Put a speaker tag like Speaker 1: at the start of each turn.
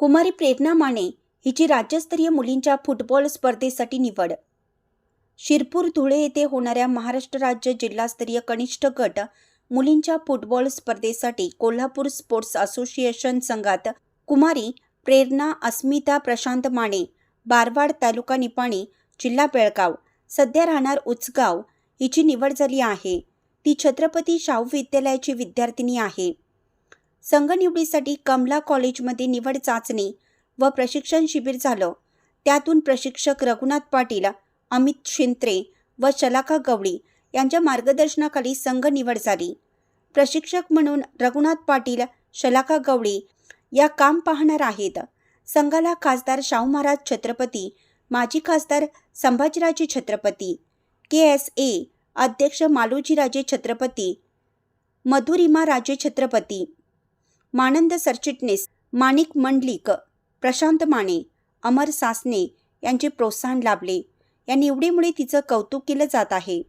Speaker 1: कुमारी प्रेरणा माने हिची राज्यस्तरीय मुलींच्या फुटबॉल स्पर्धेसाठी निवड. शिरपूर धुळे येथे होणाऱ्या महाराष्ट्र राज्य जिल्हास्तरीय कनिष्ठ गट मुलींच्या फुटबॉल स्पर्धेसाठी कोल्हापूर स्पोर्ट्स असोसिएशन संघात कुमारी प्रेरणा अस्मिता प्रशांत माने बारवाड तालुका निपाणी जिल्हा बेळगाव सध्या राहणार उचगाव हिची निवड झाली आहे. ती छत्रपती शाहू विद्यालयाची विद्यार्थिनी आहे. संघ निवडीसाठी कमला कॉलेजमध्ये निवड चाचणी व प्रशिक्षण शिबिर झालं. त्यातून प्रशिक्षक रघुनाथ पाटील अमित शिंत्रे व शलाखा गवळी यांच्या मार्गदर्शनाखाली संघ निवड झाली. प्रशिक्षक म्हणून रघुनाथ पाटील शलाखा गवळी या काम पाहणार आहेत. संघाला खासदार शाहू महाराज छत्रपती माजी खासदार Sambhajiraje Chhatrapati K S A अध्यक्ष मालोजीराजे छत्रपती मधुरिमा राजे छत्रपती मानंद सरचिटणीस माणिक मंडलिक प्रशांत माने अमर सासने यांचे प्रोत्साहन लाभले. या निवडीमुळे तिचं कौतुक केलं जात आहे.